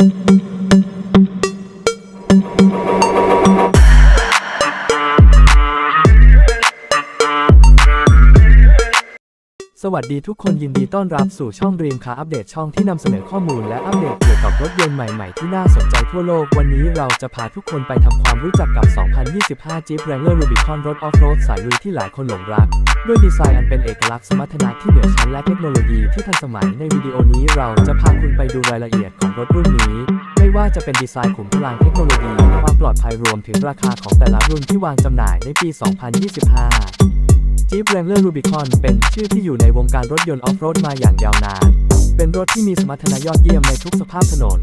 Mm-hmm. สวัสดีทุกคนยินดีต้อนรับสู่ช่อง Dream Car อัปเดตช่องที่นำเสนอข้อมูลและอัปเดตเกี่ยวกับรถยนต์ใหม่ ๆ ที่น่าสนใจทั่วโลก วันนี้เราจะพาทุกคนไปทำความรู้จักกับ 2025 Jeep Wrangler Rubicon รถออฟโรดสายลุยที่หลายคนหลงรัก ด้วยดีไซน์อันเป็นเอกลักษณ์สมรรถนะที่เหนือชั้นและเทคโนโลยีที่ทันสมัยในวิดีโอนี้เราจะพาคุณไปดูรายละเอียดของรถรุ่นนี้ ไม่ว่าจะเป็นดีไซน์ขุมพลังเทคโนโลยี ความปลอดภัยรวมถึงราคาของแต่ละรุ่นที่วางจำหน่ายในปี 2025 Jeep Wrangler Rubicon เป็นชื่อที่อยู่ในวงการรถยนต์ออฟโรดมาอย่างยาวนาน เป็นรถที่มีสมรรถนะยอดเยี่ยมในทุกสภาพถนน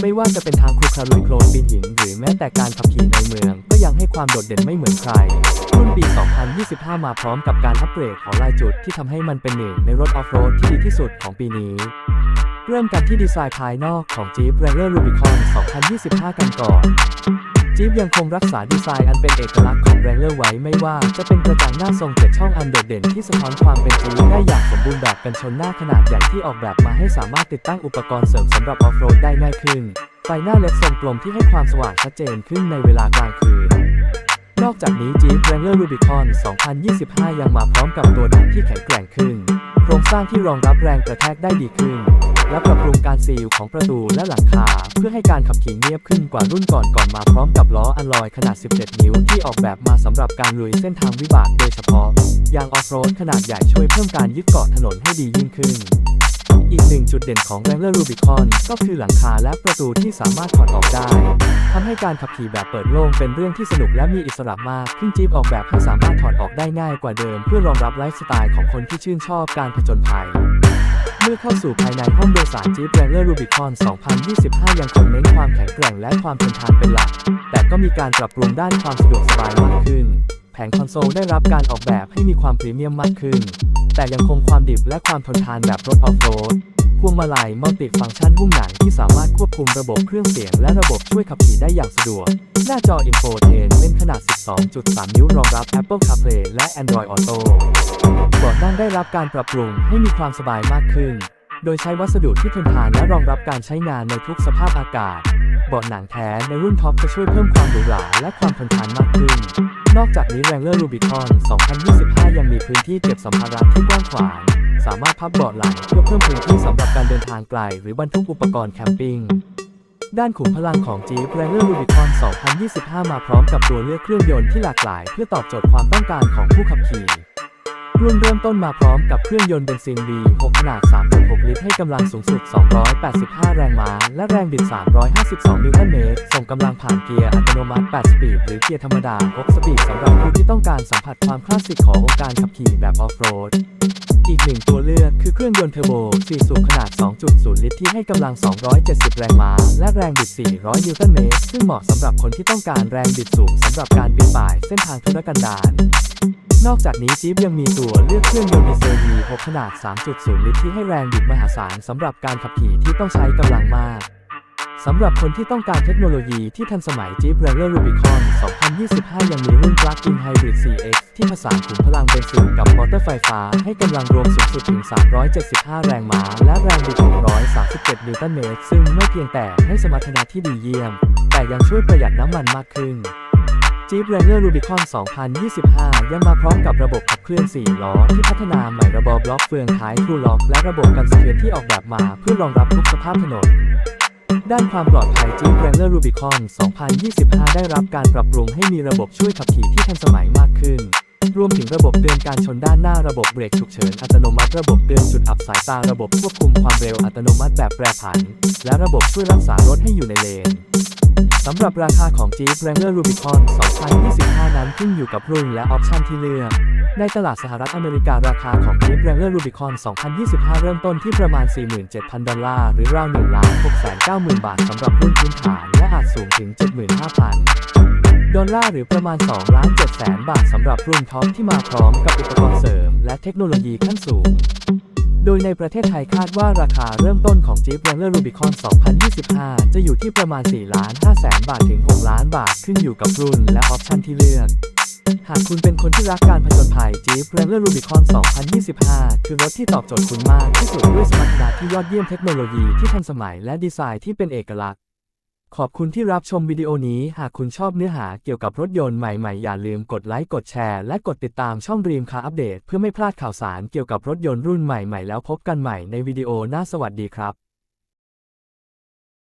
ไม่ว่าจะเป็นทางครุขระลุยโคลนปีนหินหรือแม้แต่การขับขี่ในเมือง ก็ยังให้ความโดดเด่นไม่เหมือนใคร รุ่นปี 2025 มาพร้อมกับการอัปเกรดของลายจุดที่ทำให้มันเป็นหนึ่งในรถออฟโรดที่ดีที่สุดของปีนี้เริ่มกันที่ดีไซน์ภายนอกของ Jeep Wrangler Rubicon 2025 กันก่อน จี๊ปยังคงรักษาดีไซน์อันเป็นเอกลักษณ์ของแรงเลอร์ไว้ไม่ว่าจะเป็นกระจังหน้าทรงเจ็ดช่องอันโดดเด่นที่สะท้อนความเป็นจีได้อย่างสมบูรณ์แบบกันชนหน้าขนาดใหญ่ที่ออกแบบมาให้สามารถติดตั้งอุปกรณ์เสริมสำหรับออฟโรดได้ง่ายขึ้นไฟหน้าเล็กทรงกลมที่ให้ความสว่างชัดเจนขึ้นในเวลากลางคืนนอกจากนี้ Jeep Wrangler Rubicon 2025 ยังมาพร้อมกับตัวถังที่แข็งแกร่งขึ้น โครงสร้างที่รองรับแรงกระแทกได้ดีขึ้น และปรับปรุงการซีลของประตูและหลังคา เพื่อให้การขับขี่เงียบขึ้นกว่ารุ่นก่อนก่อนมาพร้อมกับล้ออัลลอยขนาด 17 นิ้วที่ออกแบบมาสำหรับการลุยเส้นทางวิบากโดยเฉพาะ ยางออฟโรดขนาดใหญ่ช่วยเพิ่มการยึดเกาะถนนให้ดียิ่งขึ้นอีกหนึ่งจุดเด่นของ Wrangler Rubicon ก็คือหลังคาและประตูที่สามารถถอดออกได้ทำให้การขับขี่แบบเปิดโล่งเป็นเรื่องที่สนุกและมีอิสระมากขึ้นจีบออกแบบให้สามารถถอดออกได้ง่ายกว่าเดิม เพื่อรองรับไลฟ์สไตล์ของคนที่ชื่นชอบการผจญภัย เมื่อเข้าสู่ภายในห้องโดยสาร Jeep Wrangler Rubicon 2025 ยังคงเน้นความแข็งแกร่งและความทนทานเป็นหลัก แต่ก็มีการปรับปรุงด้านความสะดวกสบายมากขึ้น แผงคอนโซลได้รับการออกแบบให้มีความพรีเมียมมากขึ้น แต่ยังคงความดิบและความทนทานแบบรถออฟโรด พวงมาลัยมัลติฟังก์ชันหุ้มหนังที่สามารถควบคุมระบบเครื่องเสียงและระบบช่วยขับขี่ได้อย่างสะดวก หน้าจออินโฟเทนเล่นขนาด 12.3 นิ้วรองรับ Apple CarPlay และ Android Auto เบาะนั่งได้รับการปรับปรุงให้มีความสบายมากขึ้น โดยใช้วัสดุที่ทนทานและรองรับการใช้งานในทุกสภาพอากาศ เบาะหนังแท้ในรุ่นท็อปจะช่วยเพิ่มความหรูหราและความทนทานมากขึ้น นอกจากนี้ Wrangler Rubicon 2025 ยังมีพื้นที่เก็บสัมภาระที่กว้างขวาง สามารถพับเบาะหลังเพื่อเพิ่มพื้นที่สำหรับการเดินทางไกล หรือบรรทุกอุปกรณ์แคมปิ้งด้านขุมพลังของ Jeep Wrangler Rubicon 2025 มาพร้อมกับตัวเลือกเครื่องยนต์ที่หลากหลาย เพื่อตอบโจทย์ความต้องการของผู้ขับขี่ รุ่นเริ่มต้นมาพร้อมกับเครื่องยนต์เบนซิน V6 ขนาด 3.6 ลิตรให้กำลังสูงสุด 285 แรงม้า และแรงบิด 352 นิวตันเมตร ส่งกำลังผ่านเกียร์อัตโนมัติ 8 สปีด หรือเกียร์ธรรมดา 6 สปีดสำหรับผู้ที่ต้องการสัมผัสความคลาสสิกของวงการขับขี่แบบออฟโรดอีกหนึ่งตัวเลือกคือเครื่องยนต์เทอร์โบ 4 สูบขนาด 2.0 ลิตรที่ให้กำลัง 270 แรงม้า และแรงบิด 400 นิวตันเมตร ซึ่งเหมาะสำหรับคนที่ต้องการแรงบิดสูงสำหรับการปีนป่ายเส้นทางทุรกันดาร นอกจากนี้จี๊ปยังมีตัวเลือกเครื่องยนต์ดีเซล V6 ขนาด 3.0 ลิตรที่ให้แรงบิดมหาศาลสำหรับการขับขี่ที่ต้องใช้กำลังมากสำหรับคนที่ต้องการเทคโนโลยีที่ทันสมัย Jeep Wrangler Rubicon 2025 ยังมีรุ่น Plug-in Hybrid CX ที่ผสานขุมพลังเบนซินกับมอเตอร์ไฟฟ้า ให้กำลังรวมสูงสุดถึง 375 แรงม้า และแรงบิด 637 นิวตันเมตร ซึ่งไม่เพียงแต่ให้สมรรถนะที่ดีเยี่ยม แต่ยังช่วยประหยัดน้ำมันมากขึ้น Jeep Wrangler Rubicon 2025 ยังมาพร้อมกับระบบขับเคลื่อน 4 ล้อ ที่พัฒนาใหม่ระบบล็อกเฟืองท้าย True Lock และระบบกันสะเทือนที่ออกแบบมาเพื่อรองรับทุกสภาพถนน ด้านความปลอดภัย Jeep Wrangler Rubicon 2025 ได้รับการปรับปรุงให้มีระบบช่วยขับขี่ที่ทันสมัยมากขึ้น รวมถึงระบบเตือนการชนด้านหน้าระบบเบรกฉุกเฉินอัตโนมัติระบบเตือนจุดอับสายตาระบบควบคุมความเร็วอัตโนมัติแบบแปรผัน และระบบช่วยรักษารถให้อยู่ในเลน สำหรับราคาของ Jeep Wrangler Rubicon 2025 นั้นขึ้นอยู่กับรุ่นและออปชันที่เลือก ในตลาดสหรัฐอเมริการาคาของ Jeep Wrangler Rubicon 2025 เริ่มต้นที่ประมาณ 47,000 ดอลลาร์ หรือราว1ล้าน690,000 บาทสำหรับรุ่นพื้นฐานและอาจสูงถึง 75,000 ดอลลาร์หรือประมาณ2ล้าน7แสนบาทสำหรับรุ่นท็อปที่มาพร้อมกับอุปกรณ์เสริม และเทคโนโลยีขั้นสูง โดยในประเทศไทยคาดว่าราคาเริ่มต้นของ Jeep Wrangler Rubicon 2025 จะอยู่ที่ประมาณ 4 ล้าน5แสนบาทถึง 6 ล้านบาทขึ้นอยู่กับรุ่นและออปชันที่เลือก หากคุณเป็นคนที่รักการผจญภัย Jeep Wrangler Rubicon 2025 คือรถที่ตอบโจทย์คุณมากที่สุดด้วยสมรรถนะที่ยอดเยี่ยมเทคโนโลยีที่ทันสมัยและดีไซน์ที่เป็นเอกลักษณ์ ขอบคุณที่รับชมวิดีโอนี้ หากคุณชอบเนื้อหาเกี่ยวกับรถยนต์ใหม่ๆ อย่าลืมกดไลค์ กดแชร์ และกดติดตามช่อง Dream Car Update เพื่อไม่พลาดข่าวสารเกี่ยวกับรถยนต์รุ่นใหม่ๆ แล้วพบกันใหม่ในวิดีโอหน้าสวัสดีครับ